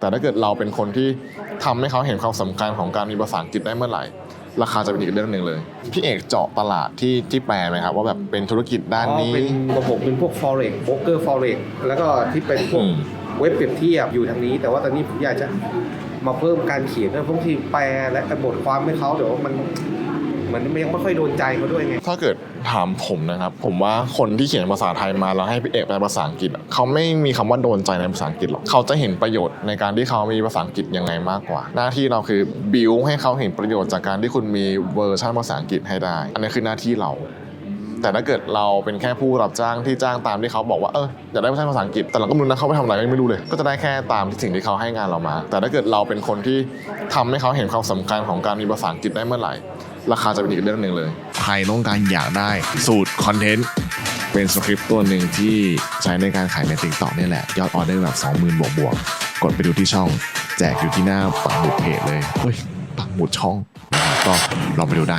แต่ถ้าเกิดเราเป็นคนที่ทำให้เขาเห็นความสำคัญของการมีภาษาอังกฤษได้เมื่อไหร่ ราคาจะเป็นอีกเรื่องหนึ่งเลย พี่เอกเจาะตลาดที่ที่แปลไหมครับ ว่าแบบเป็นธุรกิจด้านอ๋อนี้เป็นระบบเป็นพวก forex broker forex แล้วก็ที่เป็นพวกอืมเว็บเปรียบเทียบอยู่ทางนี้ แต่ว่าตอนนี้ผมอยากจะมาเพิ่มการเขียนเรื่องพวกที่แปลและบทความให้เขาเดี๋ยวมัน มันยังไม่ค่อยโดนใจเขาด้วยไง ถ้าเกิดถามผมนะครับ ผมว่าคนที่เขียนภาษาไทยมาแล้วให้พี่เอกแปลภาษาอังกฤษอะเขาไม่มีคำว่าโดนใจในภาษาอังกฤษหรอกเขาจะเห็นประโยชน์ในการที่เขามีภาษาอังกฤษยังไงมากกว่า หน้าที่เราคือบิวให้เขาเห็นประโยชน์จากการที่คุณมีเวอร์ชันภาษาอังกฤษให้ได้ อันนี้คือหน้าที่เรา แต่ถ้าเกิดเราเป็นแค่ผู้รับจ้างที่จ้างตามที่เขาบอกว่าเอออยากได้เวอร์ชันภาษาอังกฤษแต่เราก็ไม่รู้นะเขาไปทำอะไรก็ไม่รู้เลย ก็จะได้แค่ตามที่สิ่งที่เขาให้งานเรามา แต่ถ้าเกิดเราเป็นคนที่ทำให้เขาเห็นความสำคัญของการมีภาษาอังกฤษได้เมื่อไหร่ราคาจะเป็นอีกเรื่องหนึ่งเลย ใครต้องการอยากได้สูตรคอนเทนต์เป็นสคริปต์ตัวหนึ่งที่ใช้ในการขายในติ๊กต็อกนี่แหละ ยอดออเดอร์แบบ 20,000 บวกบวกกดไปดูที่ช่อง แจกอยู่ที่หน้าปักหมุดเพจเลย เฮ้ยปักหมุดช่องนะครับก็ลองไปดูได้